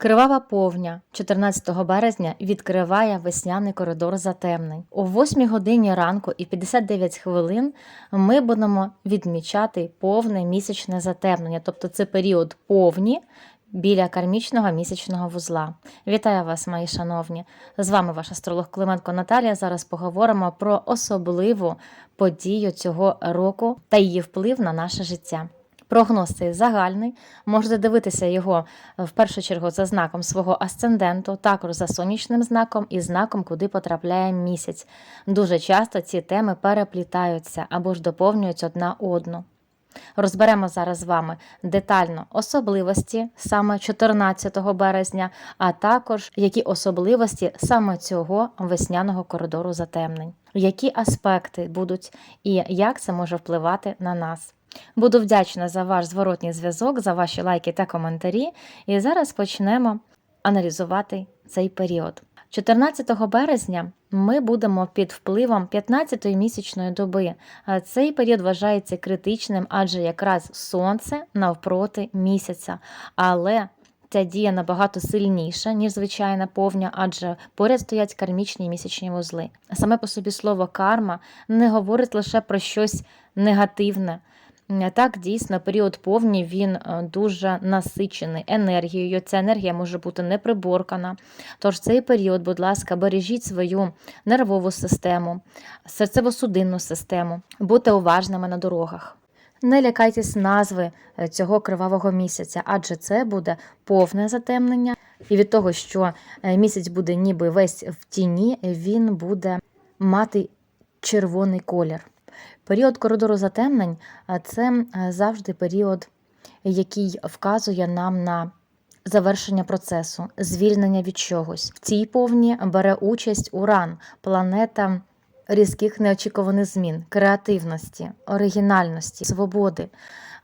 Кривава повня 14 березня відкриває весняний коридор затемнень. О 8 годині ранку і 59 хвилин ми будемо відмічати повне місячне затемнення, тобто це період повні біля кармічного місячного вузла. Вітаю вас, мої шановні! З вами ваш астролог Клименко Наталія. Зараз поговоримо про особливу подію цього року та її вплив на наше життя. Прогноз цей загальний. Можете дивитися його е, в першу чергу за знаком свого асценденту, також за сонячним знаком і знаком, куди потрапляє місяць. Дуже часто ці теми переплітаються або ж доповнюють одна одну. Розберемо зараз з вами детально особливості саме 14 березня, а також які особливості саме цього весняного коридору затемнень, які аспекти будуть і як це може впливати на нас. Буду вдячна за ваш зворотній зв'язок, за ваші лайки та коментарі. І зараз почнемо аналізувати цей період. 14 березня ми будемо під впливом 15-ї місячної доби. Цей період вважається критичним, адже якраз сонце навпроти місяця. Але ця дія набагато сильніша, ніж звичайна повня, адже поряд стоять кармічні місячні вузли. Саме по собі слово карма не говорить лише про щось негативне. Так, дійсно, період повні він е, дуже насичений енергією. Ця енергія може бути неприборкана. Тож цей період, будь ласка, бережіть свою нервову систему, серцево-судинну систему, будьте уважними на дорогах. Не лякайтесь назви е, цього кривавого місяця, адже це буде повне затемнення. І від того, що е, місяць буде ніби весь в тіні, він буде мати червоний колір. Період коридору затемнень це завжди період, який вказує нам на завершення процесу, звільнення від чогось. В цій повні бере участь Уран, планета різких неочікуваних змін, креативності, оригінальності, свободи.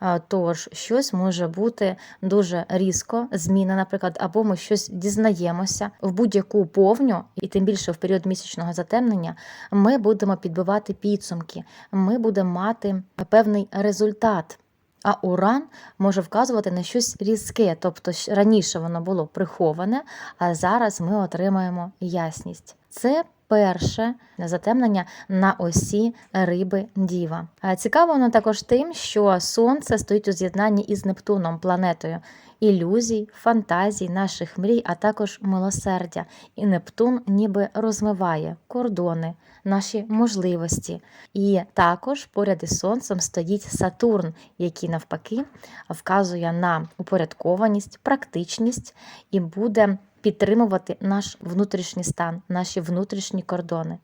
А, Тож щось може бути дуже різко, зміна, наприклад, або ми щось дізнаємося в будь-яку повню, і тим більше в період місячного затемнення, ми будемо підбивати підсумки, ми будемо мати певний результат. А уран може вказувати на щось різке, тобто раніше воно було приховане, а зараз ми отримаємо ясність. Це перше затемнення на осі риби Діва. Цікаво воно також тим, що Сонце стоїть у з'єднанні із Нептуном, планетою ілюзій, фантазій, наших мрій, а також милосердя. І Нептун ніби розмиває кордони, наші можливості. І також поряд із Сонцем стоїть Сатурн, який навпаки вказує на упорядкованість, практичність і буде підтримувати наш внутрішній стан, наші внутрішні кордони.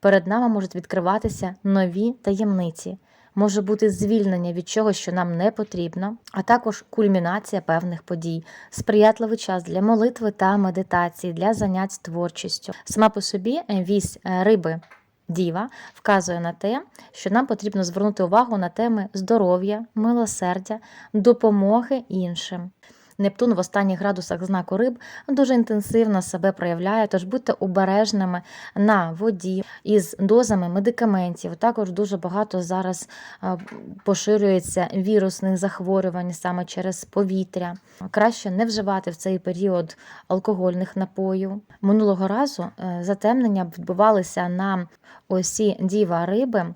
Перед нами можуть відкриватися нові таємниці. Може бути звільнення від чогось, що нам не потрібно, а також кульмінація певних подій, сприятливий час для молитви та медитації, для занять творчістю. Сама по собі вісь е, риби Діва вказує на те, що нам потрібно звернути увагу на теми здоров'я, милосердя, допомоги іншим. Нептун в останніх градусах знаку риб дуже інтенсивно себе проявляє, тож будьте обережними на воді із дозами медикаментів. Також дуже багато зараз поширюється вірусних захворювань саме через повітря. Краще не вживати в цей період алкогольних напоїв. Минулого разу е, затемнення відбувалися на осі діва риби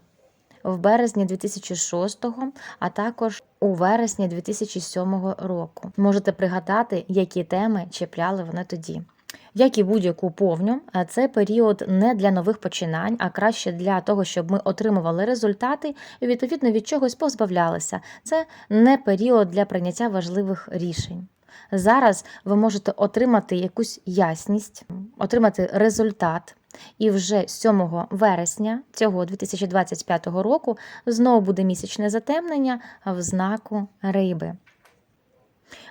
в березні 2006-го, а також у вересні 2007 року. Можете пригадати, які теми чіпляли вони тоді. Як і будь-яку повню, це період не для нових починань, а краще для того, щоб ми отримували результати і відповідно від чогось позбавлялися. Це не період для прийняття важливих рішень. Зараз ви можете отримати якусь ясність, отримати результат. І вже 7 вересня цього 2025 року знову буде місячне затемнення в знаку риби.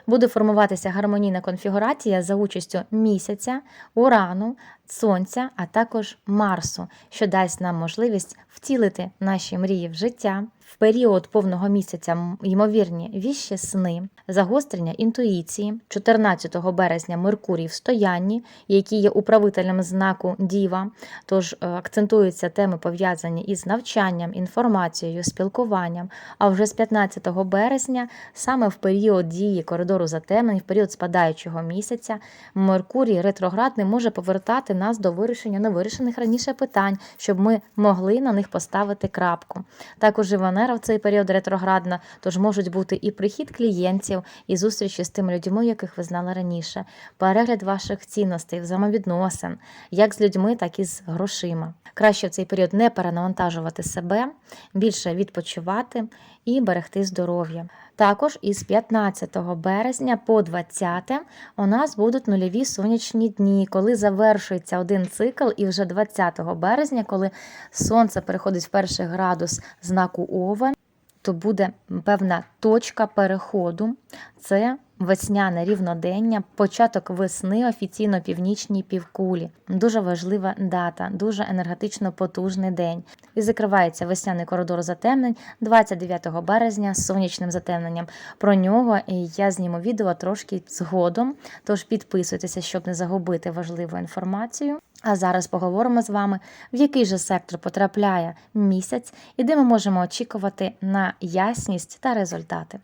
Буде формуватися гармонійна конфігурація за участю місяця, урану, сонця, а також Марсу, що дасть нам можливість втілити наші мрії в життя, В період повного місяця ймовірні віщі сни, загострення інтуїції. 14 березня Меркурій в стоянні, який є управителем знаку Діва. Тож е, акцентуються теми пов'язані із навчанням, інформацією, спілкуванням. А вже з 15 березня, саме в період дії коридору затемнень, в період спадаючого місяця, Меркурій ретроградний може повертати нас до вирішення невирішених раніше питань, щоб ми могли на них поставити крапку. Також і Венера в цей період ретроградна, тож можуть бути і прихід клієнтів, і зустрічі з тими людьми, яких ви знали раніше, перегляд ваших цінностей, взаємовідносин, як з людьми, так і з грошима. Краще в цей період не перенавантажувати себе, більше відпочивати і берегти здоров'я. Також із 15 березня по 20 у нас будуть нульові сонячні дні, коли завершується один цикл, і вже 20 березня, коли сонце переходить в перший градус знаку Овен, то буде певна точка переходу. Це весняне рівнодення, початок весни офіційно північній півкулі. Дуже важлива дата, дуже енергетично потужний день. І закривається весняний коридор затемнень 29 березня з сонячним затемненням. Про нього я зніму відео трошки згодом. Тож підписуйтеся, щоб не загубити важливу інформацію. А зараз поговоримо з вами, в який же сектор потрапляє місяць і де ми можемо очікувати на ясність та результати.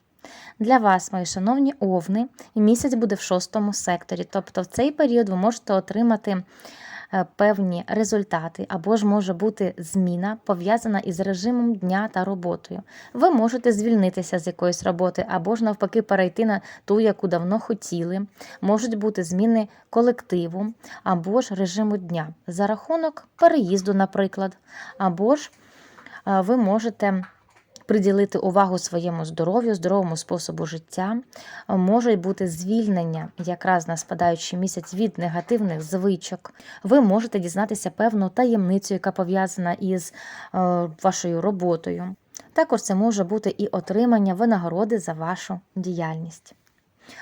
Для вас, мої шановні овни, місяць буде в шостому секторі. Тобто в цей період ви можете отримати е, певні результати, або ж може бути зміна пов'язана із режимом дня та роботою. Ви можете звільнитися з якоїсь роботи, або ж навпаки перейти на ту, яку давно хотіли. Можуть бути зміни колективу, або ж режиму дня за рахунок переїзду, наприклад, або ж е, ви можете приділити увагу своєму здоров'ю, здоровому способу життя. може бути звільнення якраз на спадаючий місяць від негативних звичок. Ви можете дізнатися певну таємницю, яка пов'язана із е, вашою роботою. Також це може бути і отримання винагороди за вашу діяльність.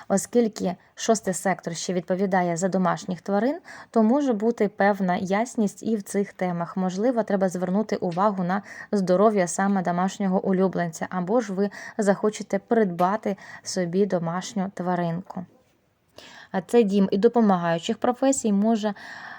Оскільки шостий сектор ще відповідає за домашніх тварин, то може бути певна ясність і в цих темах. Можливо, треба звернути увагу на здоров'я саме домашнього улюбленця, або ж ви захочете придбати собі домашню тваринку. А це дім і допомагаючих професій може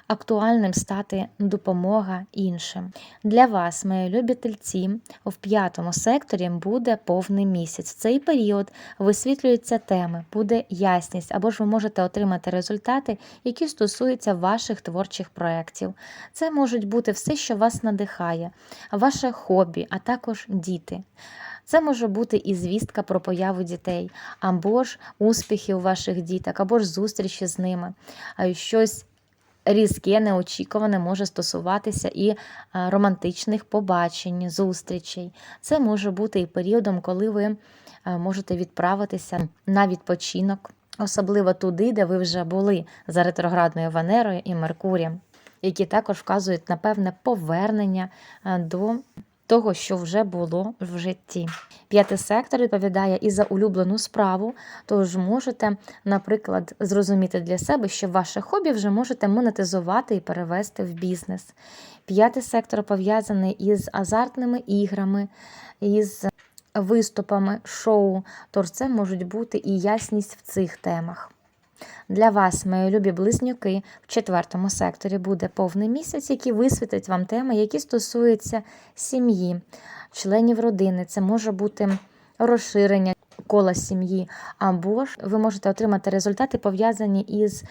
актуальним стати допомога іншим. Для вас, мої любі тельці, в п'ятому секторі буде повний місяць. В цей період висвітлюються теми, буде ясність, або ж ви можете отримати результати, які стосуються ваших творчих проєктів. Це можуть бути все, що вас надихає, ваше хобі, а також діти. Це може бути і звістка про появу дітей, або ж успіхи у ваших діток, або ж зустрічі з ними, щось різке, неочікуване може стосуватися і е, романтичних побачень, зустрічей. Це може бути і періодом, коли ви е, можете відправитися на відпочинок, особливо туди, де ви вже були за ретроградною Венерою і Меркурієм, які також вказують на певне повернення е, до того, що вже було в житті. П'ятий сектор відповідає і за улюблену справу, тож можете, наприклад, зрозуміти для себе, що ваше хобі вже можете монетизувати і перевести в бізнес. П'ятий сектор пов'язаний із азартними іграми, із виступами, шоу, тож це можуть бути і ясність в цих темах. Для вас, мої любі близнюки, в четвертому секторі буде повний місяць, який висвітить вам теми, які стосуються сім'ї, членів родини. Це може бути розширення кола сім'ї, або ж ви можете отримати результати, пов'язані із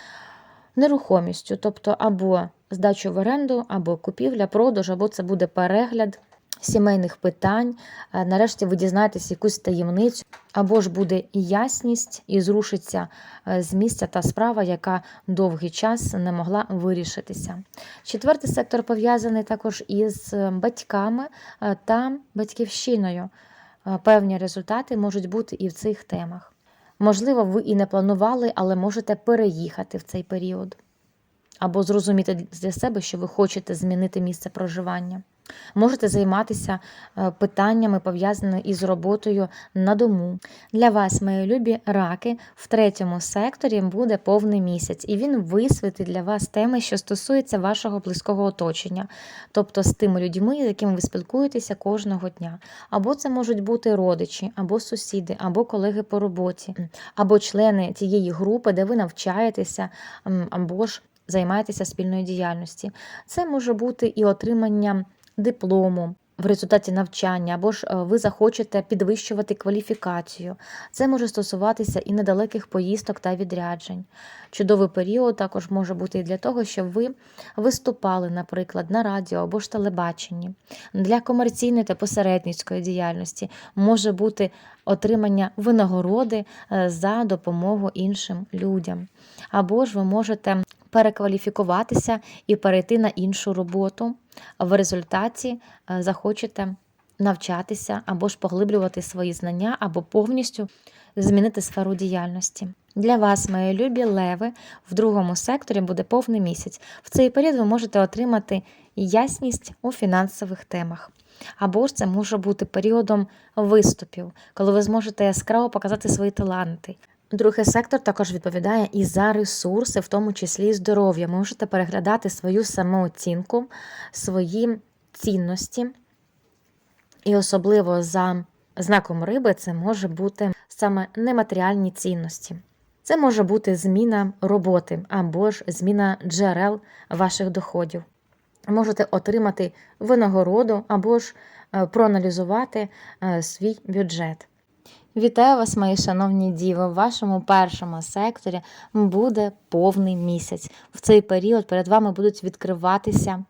нерухомістю, тобто або здачу в оренду, або купівля, продаж, або це буде перегляд сімейних питань. Е, Нарешті ви дізнаєтесь якусь таємницю, або ж буде ясність і зрушиться е, з місця та справа, яка довгий час не могла вирішитися. Четвертий сектор пов'язаний також із е, батьками та батьківщиною. Певні результати можуть бути і в цих темах. Можливо, ви і не планували, але можете переїхати в цей період. Або зрозуміти для себе, що ви хочете змінити місце проживання. Можете займатися е, питаннями, пов'язаними із роботою на дому. Для вас, мої любі раки, в третьому секторі буде повний місяць, і він висвітить для вас теми, що стосуються вашого близького оточення, тобто з тими людьми, з якими ви спілкуєтеся кожного дня. Або це можуть бути родичі, або сусіди, або колеги по роботі, або члени тієї групи, де ви навчаєтеся, або ж займаєтеся спільною діяльністю. Це може бути і отримання диплому. В результаті навчання, або ж е, ви захочете підвищувати кваліфікацію. Це може стосуватися і недалеких поїздок та відряджень. Чудовий період також може бути і для того, щоб ви виступали, наприклад, на радіо або ж телебаченні. Для комерційної та посередницької діяльності може бути отримання винагороди е, за допомогу іншим людям. Або ж ви можете перекваліфікуватися і перейти на іншу роботу. В результаті е, захочете навчатися або ж поглиблювати свої знання, або повністю змінити сферу діяльності. Для вас, мої любі леви, в другому секторі буде повний місяць. В цей період ви можете отримати ясність у фінансових темах. Або ж це може бути періодом виступів, коли ви зможете яскраво показати свої таланти. Другий сектор також відповідає і за ресурси, в тому числі і здоров'я. Можете переглядати свою самооцінку, свої цінності. І особливо за знаком риби це може бути саме нематеріальні цінності. Це може бути зміна роботи або ж зміна джерел ваших доходів. Можете отримати винагороду або ж е, проаналізувати е, свій бюджет. Вітаю вас, мої шановні діви! В вашому першому секторі буде повний місяць. В цей період перед вами будуть відкриватися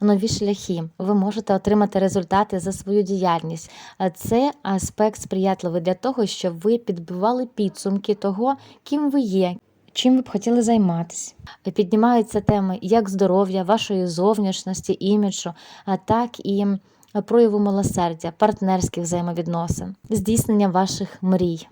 нові шляхи. Ви можете отримати результати за свою діяльність. Це аспект сприятливий для того, щоб ви підбивали підсумки того, ким ви є. Чим ви б хотіли займатися? Піднімаються теми як здоров'я, вашої зовнішності, іміджу, так і прояву милосердя, партнерських взаємовідносин, здійснення ваших мрій.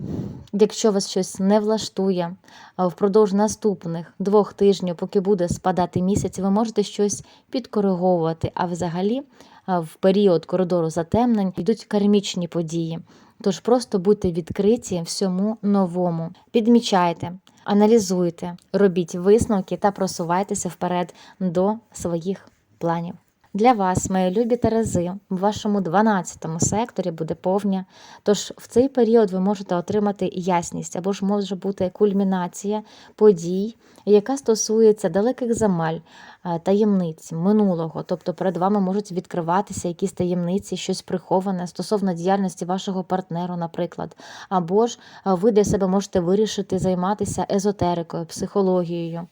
Якщо вас щось не влаштує впродовж наступних двох тижнів, поки буде спадати місяць, ви можете щось підкориговувати. А взагалі, в період коридору затемнень йдуть кармічні події. Тож просто будьте відкриті всьому новому. Підмічайте, аналізуйте, робіть висновки та просувайтеся вперед до своїх планів. Для вас, мої любі Терези, в вашому 12 секторі буде повня. Тож в цей період ви можете отримати ясність або ж може бути кульмінація подій, яка стосується далеких земель, е, таємниць минулого. Тобто перед вами можуть відкриватися якісь таємниці, щось приховане стосовно діяльності вашого партнеру, наприклад. Або ж е, ви для себе можете вирішити займатися езотерикою, психологією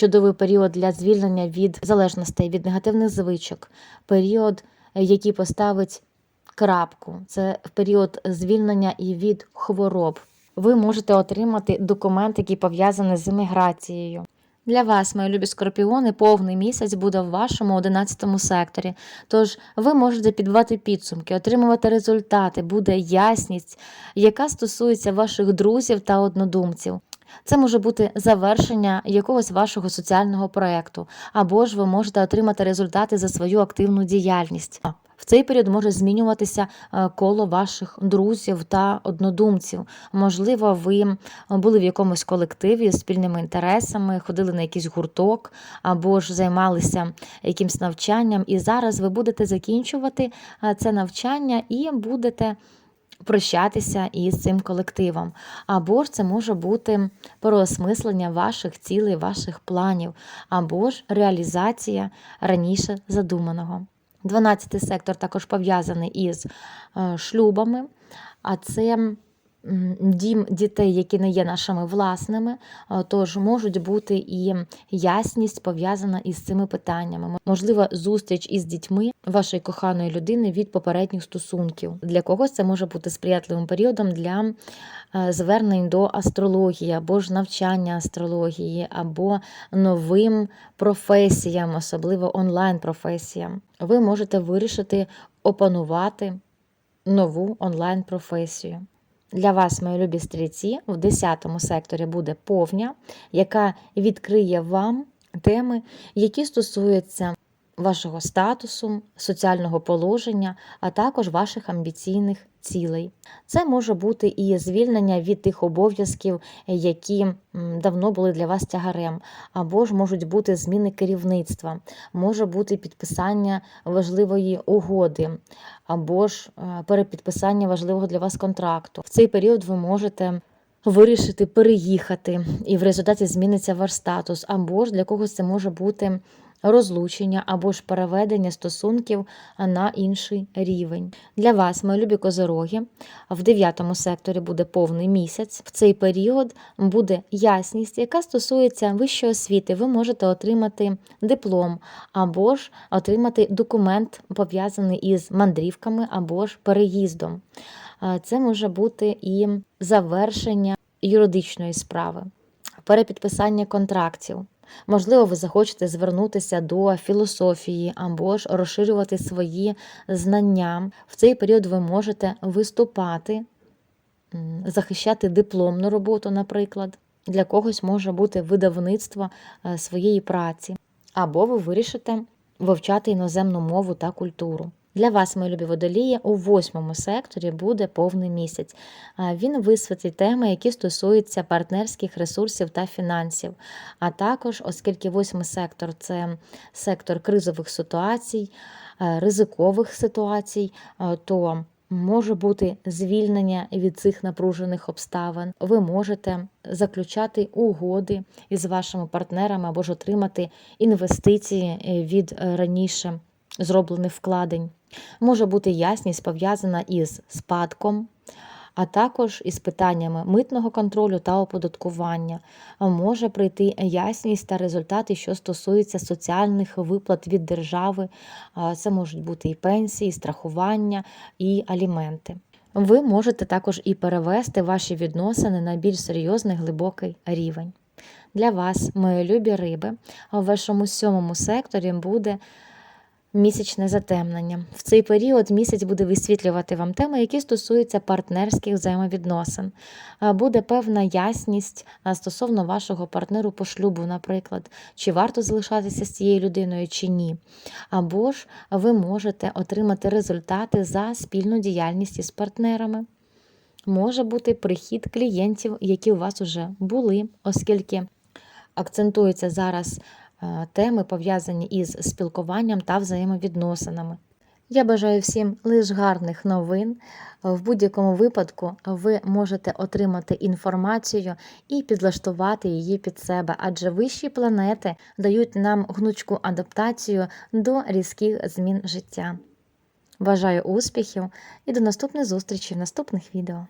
чудовий період для звільнення від залежностей, від негативних звичок, період, е, який поставить крапку, це період звільнення і від хвороб. Ви можете отримати документ, який пов'язаний з еміграцією. Для вас, мої любі скорпіони, повний місяць буде в вашому 11 секторі. Тож ви можете підбивати підсумки, отримувати результати, буде ясність, яка стосується ваших друзів та однодумців. Це може бути завершення якогось вашого соціального проєкту, або ж ви можете отримати результати за свою активну діяльність. В цей період може змінюватися е, коло ваших друзів та однодумців. Можливо, ви були в якомусь колективі з спільними інтересами, ходили на якийсь гурток, або ж займалися якимсь навчанням, і зараз ви будете закінчувати е, це навчання і будете прощатися із цим колективом. Або ж це може бути переосмислення ваших цілей, ваших планів, або ж реалізація раніше задуманого. Дванадцятий сектор також пов'язаний із е, шлюбами, а це дім дітей, які не є нашими власними, тож можуть бути і ясність пов'язана із цими питаннями. Можливо, зустріч із дітьми вашої коханої людини від попередніх стосунків. Для когось це може бути сприятливим періодом для е, звернень до астрології, або ж навчання астрології, або новим професіям, особливо онлайн-професіям. Ви можете вирішити опанувати нову онлайн-професію. Для вас, мої любі стрільці, в 10 секторі буде повня, яка відкриє вам теми, які стосуються вашого статусу, соціального положення, а також ваших амбіційних цілей. Це може бути і звільнення від тих обов'язків, які давно були для вас тягарем, або ж можуть бути зміни керівництва, може бути підписання важливої угоди, або ж е, перепідписання важливого для вас контракту. В цей період ви можете вирішити переїхати, і в результаті зміниться ваш статус, або ж для когось це може бути розлучення або ж переведення стосунків на інший рівень. Для вас, мої любі козороги, в дев'ятому секторі буде повний місяць. В цей період буде ясність, яка стосується вищої освіти. Ви можете отримати диплом або ж отримати документ, пов'язаний із мандрівками або ж переїздом. Це може бути і завершення юридичної справи, перепідписання контрактів. Можливо, ви захочете звернутися до філософії або ж розширювати свої знання. В цей період ви можете виступати, захищати дипломну роботу, наприклад. Для когось може бути видавництво е, своєї праці. Або ви вирішите вивчати іноземну мову та культуру. Для вас, мої любі водолії, у восьмому секторі буде повний місяць. Він висвітлить теми, які стосуються партнерських ресурсів та фінансів. А також, оскільки восьмий сектор це сектор кризових ситуацій, е, ризикових ситуацій, е, то може бути звільнення від цих напружених обставин. Ви можете заключати угоди із вашими партнерами або ж отримати інвестиції е, від раніше зроблених вкладень. Може бути ясність пов'язана із спадком, а також із питаннями митного контролю та оподаткування. Може прийти ясність та результати, що стосуються соціальних виплат від держави. Це можуть бути і пенсії, і страхування, і аліменти. Ви можете також і перевести ваші відносини на більш серйозний глибокий рівень. Для вас, мої любі риби, в вашому сьомому секторі буде місячне затемнення. В цей період місяць буде висвітлювати вам теми, які стосуються партнерських взаємовідносин. Буде певна ясність стосовно вашого партнеру по шлюбу, наприклад, чи варто залишатися з цією людиною, чи ні. Або ж ви можете отримати результати за спільну діяльність із партнерами. Може бути прихід клієнтів, які у вас вже були, оскільки акцентуються зараз теми, пов'язані із спілкуванням та взаємовідносинами. Я бажаю всім лише гарних новин. В будь-якому випадку ви можете отримати інформацію і підлаштувати її під себе, адже вищі планети дають нам гнучку адаптацію до різких змін життя. Бажаю успіхів і до наступних зустрічей в наступних відео.